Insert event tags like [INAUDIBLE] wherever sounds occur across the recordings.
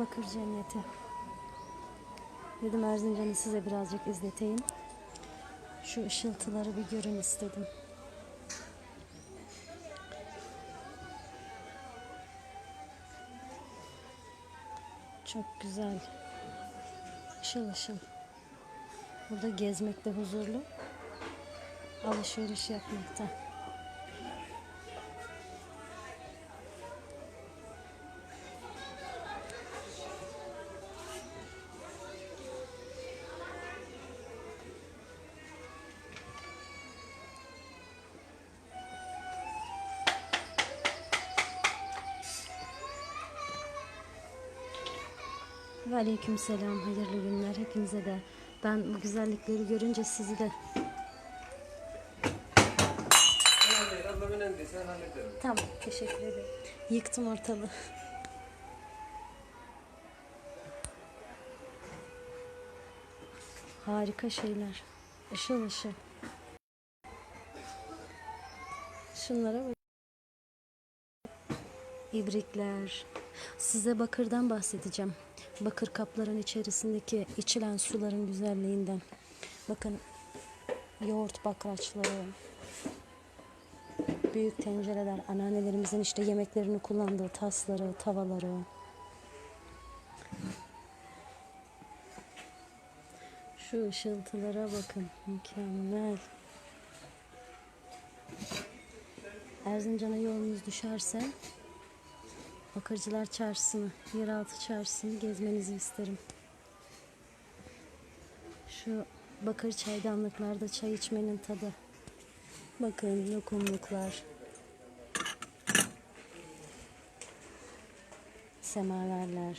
Bakır Cenneti. Dedim Erzincan'ı size birazcık izleteyim. Şu ışıltıları bir görün istedim. Çok güzel. Işıl ışıl. Burada gezmekte huzurlu. Alışveriş yapmakta. Ve aleyküm selam, hayırlı günler hepinize de. Ben bu güzellikleri görünce sizi de. Tamam, teşekkür ederim. Yıktım ortalığı. Harika şeyler. Işıl ışıl. Şunlara bak. İbrikler. Size bakırdan bahsedeceğim. Bakır kapların içerisindeki içilen suların güzelliğinden. Bakın yoğurt bakraçları, büyük tencereler, anneannelerimizin işte yemeklerini kullandığı tasları, tavaları. Şu ışıltılara bakın, mükemmel. Erzincan'a yolunuz düşerse Bakırcılar Çarşısı'nı, Yeraltı Çarşısı'nı gezmenizi isterim. Şu bakır çaydanlıklarda çay içmenin tadı. Bakın lokumluklar. Semaverler.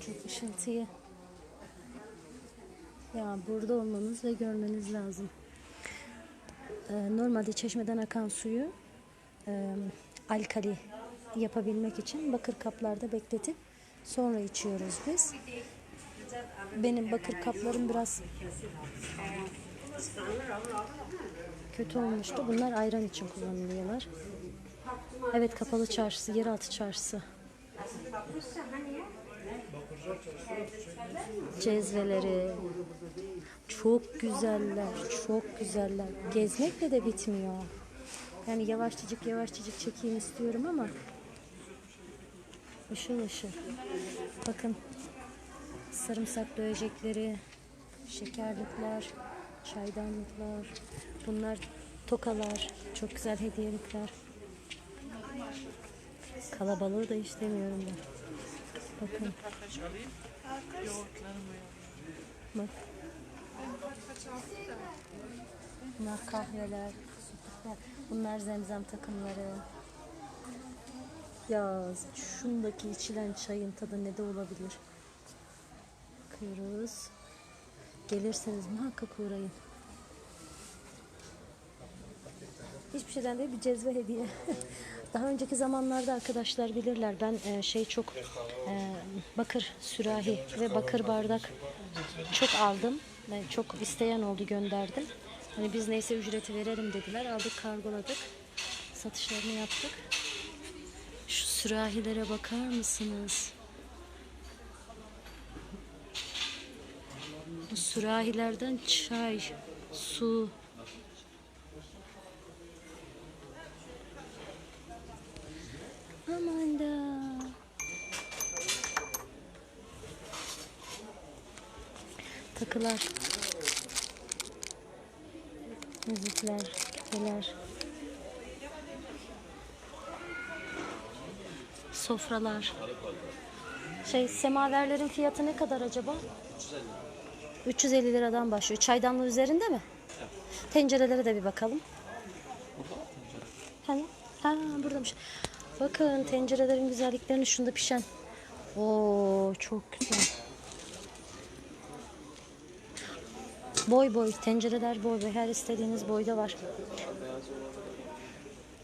Çok ışıltıyı. Ya burada olmanız ve görmeniz lazım. Ee, normalde çeşmeden akan suyu e, alkali yapabilmek için bakır kaplarda bekletip sonra içiyoruz biz. Benim bakır kaplarım biraz kötü olmuştu. Bunlar ayran için kullanılıyorlar. Evet kapalı çarşısı, yeraltı çarşısı. Cezveleri çok güzeller, çok güzeller. Gezmekle de bitmiyor. Yani yavaşçacık yavaşçacık çekeyim istiyorum ama ışıl ışıl. Bakın sarımsak dövecekleri, şekerlikler, çaydanlıklar. Bunlar tokalar, çok güzel hediyelikler. Kalabalığı da istemiyorum ben. Bakın. Bak. Bunlar kahveler, sütler. Bunlar zemzem takımları. Ya şundaki içilen çayın tadı ne de olabilir. Bakıyoruz. Gelirseniz muhakkak uğrayın. Hiçbir şeyden değil bir cezve hediye. [LAUGHS] Daha önceki zamanlarda arkadaşlar bilirler ben e, şey çok e, bakır sürahi ve bakır bardak çok aldım. Ben çok isteyen oldu gönderdim. Hani biz neyse ücreti verelim dediler. Aldık kargoladık. Satışlarını yaptık. Şu sürahilere bakar mısınız? Bu sürahilerden çay, su, Aman da. Takılar. Müzikler, küpeler. Sofralar. Şey semaverlerin fiyatı ne kadar acaba? 350 liradan başlıyor. Çaydanlığı üzerinde mi? Tencerelere de bir bakalım. Hani? Ha buradaymış. Bakın tencerelerin güzelliklerini şunda pişen. Oo çok güzel. Boy boy tencereler boy boy her istediğiniz boyda var.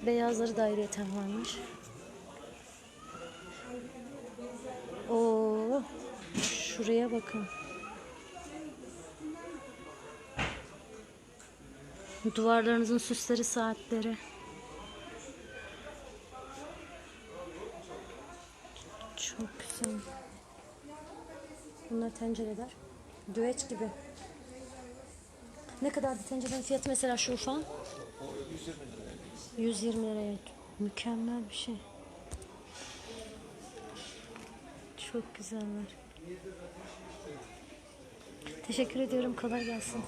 Beyazları da ayrıyeten varmış. Oo şuraya bakın. Duvarlarınızın süsleri, saatleri. Çok güzel. Bunlar tencereler. Düet gibi. Ne kadardı tencerenin fiyatı mesela şu ufağın? 120 liraya. Mükemmel bir şey. Çok güzeller. Teşekkür ediyorum. Kolay gelsin.